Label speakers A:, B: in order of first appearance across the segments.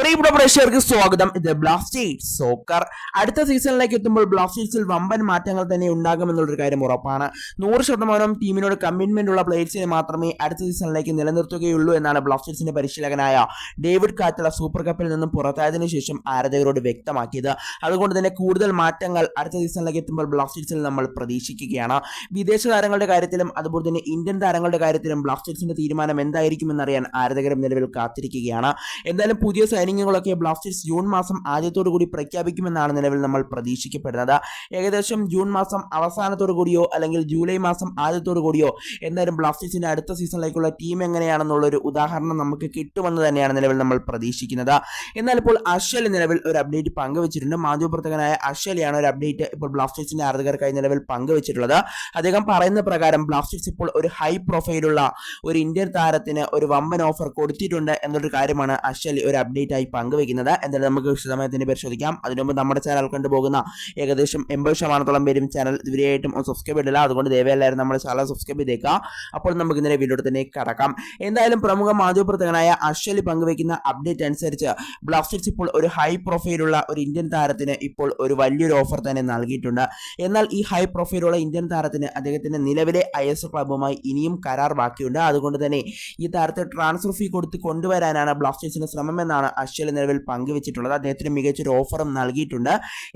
A: പ്രിയപ്പെട്ട പ്രേക്ഷകർക്ക് സ്വാഗതം. ഇത് ബ്ലാസ്റ്റേഴ്സ് സോക്കർ അടുത്ത സീസണിലേക്ക് എത്തുമ്പോൾ ബ്ലാസ്റ്റേഴ്സിൽ വമ്പൻ മാറ്റങ്ങൾ തന്നെ ഉണ്ടാകുമെന്നുള്ളൊരു കാര്യം ഉറപ്പാണ്. നൂറ് ശതമാനം ടീമിനോട് കമ്മിറ്റ്മെന്റ് ഉള്ള പ്ലേയേഴ്സിനെ മാത്രമേ അടുത്ത സീസണിലേക്ക് നിലനിർത്തുകയുള്ളൂ എന്നാണ് ബ്ലാസ്റ്റേഴ്സിന്റെ പരിശീലകനായ ഡേവിഡ് കാറ്റള സൂപ്പർ കപ്പിൽ നിന്നും പുറത്തായതിനു ശേഷം ആരാധകരോട് വ്യക്തമാക്കിയത്. അതുകൊണ്ട് തന്നെ കൂടുതൽ മാറ്റങ്ങൾ അടുത്ത സീസണിലേക്ക് എത്തുമ്പോൾ ബ്ലാസ്റ്റേഴ്സിൽ നമ്മൾ പ്രതീക്ഷിക്കുകയാണ്. വിദേശ താരങ്ങളുടെ കാര്യത്തിലും അതുപോലെ തന്നെ ഇന്ത്യൻ താരങ്ങളുടെ കാര്യത്തിലും ബ്ലാസ്റ്റേഴ്സിന്റെ തീരുമാനം എന്തായിരിക്കുമെന്നറിയാൻ ആരാധകരും നിലവിൽ കാത്തിരിക്കുകയാണ്. എന്തായാലും പുതിയ സൈനികങ്ങളൊക്കെ ബ്ലാസ്റ്റേഴ്സ് ജൂൺ മാസം ആദ്യത്തോടു കൂടി പ്രഖ്യാപിക്കുമെന്നാണ് നിലവിൽ നമ്മൾ പ്രതീക്ഷിക്കപ്പെടുന്നത്. ഏകദേശം ജൂൺ മാസം അവസാനത്തോടു കൂടിയോ അല്ലെങ്കിൽ ജൂലൈ മാസം ആദ്യത്തോടു കൂടിയോ എന്തായാലും ബ്ലാസ്റ്റേഴ്സിന്റെ അടുത്ത സീസണിലേക്കുള്ള ടീം എങ്ങനെയാണെന്നുള്ള ഒരു ഉദാഹരണം നമുക്ക് കിട്ടുമെന്ന് തന്നെയാണ് നിലവിൽ നമ്മൾ പ്രതീക്ഷിക്കുന്നത്. എന്നാൽ ഇപ്പോൾ അശ്വൽ നിലവിൽ ഒരു അപ്ഡേറ്റ് പങ്കുവച്ചിട്ടുണ്ട്. മാധ്യമപ്രവർത്തകനായ അശ്വലിയാണ് ഒരു അപ്ഡേറ്റ് ഇപ്പോൾ ബ്ലാസ്റ്റേഴ്സിന്റെ ആരാധകർക്കായി നിലവിൽ പങ്കുവച്ചിട്ടുള്ളത്. അദ്ദേഹം പറയുന്ന പ്രകാരം ബ്ലാസ്റ്റേഴ്സ് ഇപ്പോൾ ഒരു ഹൈ പ്രൊഫൈലുള്ള ഒരു ഇന്ത്യൻ താരത്തിന് ഒരു വമ്പൻ ഓഫർ കൊടുത്തിട്ടുണ്ട് എന്നൊരു കാര്യമാണ് അശ്വലി ഒരു അപ്ഡേറ്റ് ആയി പങ്കുവെക്കുന്നത് എന്തായാലും നമുക്ക് വിശദമായി തന്നെ പരിശോധിക്കാം അതിനുമുമ്പ് നമ്മുടെ ചാനൽ കണ്ടുപോകുന്ന ഏകദേശം എൺപത് ശതമാനത്തോളം പേരും ചാനൽ ഇതുവരെയായിട്ടും സബ്സ്ക്രൈബ് ചെയ്തില്ല അതുകൊണ്ട് ദയവായി എല്ലാവരും നമ്മുടെ ചാനൽ സബ്സ്ക്രൈബ് ചെയ്തേക്കുക. അപ്പോൾ നമുക്ക് ഇന്നലെ വീഡിയോ തന്നെ കടക്കാം. എന്തായാലും പ്രമുഖ മാധ്യമപ്രവർത്തകനായ അശ്വലി പങ്കുവെക്കുന്ന അപ്ഡേറ്റ് അനുസരിച്ച് ബ്ലാസ്റ്റേഴ്സ് ഇപ്പോൾ ഒരു ഹൈ പ്രൊഫൈലുള്ള ഒരു ഇന്ത്യൻ താരത്തിന് ഇപ്പോൾ ഒരു വലിയൊരു ഓഫർ തന്നെ നൽകിയിട്ടുണ്ട്. എന്നാൽ ഈ ഹൈ പ്രൊഫൈലുള്ള ഇന്ത്യൻ താരത്തിന് അദ്ദേഹത്തിന്റെ നിലവിലെ ഐ എസ് ക്ലബുമായി ഇനിയും കരാർ ബാക്കിയുണ്ട്. അതുകൊണ്ട് തന്നെ ഈ താരത്തെ ട്രാൻസ്ഫർ ഫീ കൊടുത്ത് കൊണ്ടുവരാനാണ് ബ്ലാസ്റ്റേഴ്സിന്റെ ശ്രമമെന്നാണ് അശ്വൽ നിലവിൽ പങ്കുവച്ചിട്ടുള്ളത്. അദ്ദേഹത്തിന് മികച്ചൊരു ഓഫറും നൽകിയിട്ടുണ്ട്.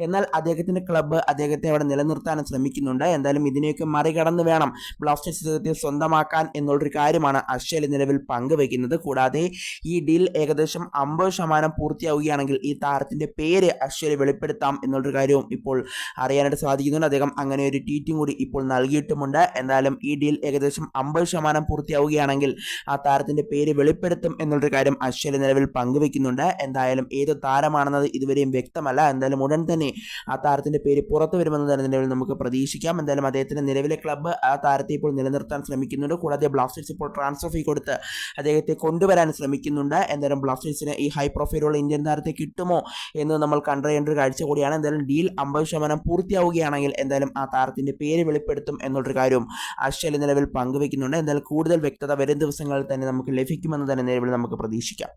A: എന്നാൽ അദ്ദേഹത്തിന്റെ ക്ലബ്ബ് അദ്ദേഹത്തെ അവിടെ നിലനിർത്താനും ശ്രമിക്കുന്നുണ്ട്. എന്തായാലും ഇതിനെയൊക്കെ മറികടന്ന് വേണം ബ്ലാസ്റ്റേഴ്സ് ഇദ്ദേഹത്തെ സ്വന്തമാക്കാൻ എന്നുള്ളൊരു കാര്യമാണ് അശ്വൽ നിലവിൽ പങ്കുവയ്ക്കുന്നത്. കൂടാതെ ഈ ഡീൽ ഏകദേശം അമ്പത് ശതമാനം പൂർത്തിയാവുകയാണെങ്കിൽ ഈ താരത്തിന്റെ പേര് അശ്വൽ വെളിപ്പെടുത്താം എന്നുള്ളൊരു കാര്യവും ഇപ്പോൾ അറിയാനായിട്ട് സാധിക്കുന്നുണ്ട്. അദ്ദേഹം അങ്ങനെ ഒരു ട്വീറ്റും കൂടി ഇപ്പോൾ നൽകിയിട്ടുമുണ്ട്. എന്തായാലും ഈ ഡീൽ ഏകദേശം അമ്പത് ശതമാനം പൂർത്തിയാവുകയാണെങ്കിൽ ആ താരത്തിന്റെ പേര് വെളിപ്പെടുത്തും എന്നുള്ളൊരു കാര്യം അശ്വൽ നിലവിൽ പങ്കുവെക്കുന്നുണ്ട് എന്തായാലും ഏത് താരമാണെന്നത് ഇതുവരെയും വ്യക്തമല്ല. എന്തായാലും ഉടൻ തന്നെ ആ താരത്തിന്റെ പേര് പുറത്തു വരുമെന്ന് തന്നെ നിലവിൽ നമുക്ക് പ്രതീക്ഷിക്കാം. എന്തായാലും അദ്ദേഹത്തിന്റെ നിലവിലെ ക്ലബ്ബ് ആ താരത്തെ ഇപ്പോൾ നിലനിർത്താൻ ശ്രമിക്കുന്നുണ്ട്. കൂടാതെ ബ്ലാസ്റ്റേഴ്സ് ഇപ്പോൾ ട്രാൻസ്ഫർ ഫീ കൊടുത്ത് അദ്ദേഹത്തെ കൊണ്ടുവരാൻ ശ്രമിക്കുന്നുണ്ട്. എന്തായാലും ബ്ലാസ്റ്റേഴ്സിന് ഈ ഹൈ പ്രൊഫൈലുള്ള ഇന്ത്യൻ താരത്തെ കിട്ടുമോ എന്ന് നമ്മൾ കണ്ടറിയേണ്ട ഒരു കാഴ്ച കൂടിയാണ്. എന്തായാലും ഡീൽ അമ്പത് ശതമാനം പൂർത്തിയാവുകയാണെങ്കിൽ എന്തായാലും ആ താരത്തിന്റെ പേര് വെളിപ്പെടുത്തും എന്നുള്ളൊരു കാര്യവും അശ്വലി നിലവിൽ പങ്കുവെക്കുന്നുണ്ട്. എന്തായാലും കൂടുതൽ വ്യക്തത വരും ദിവസങ്ങളിൽ തന്നെ നമുക്ക് ലഭിക്കുമെന്ന് തന്നെ നിലവിൽ നമുക്ക് പ്രതീക്ഷിക്കാം.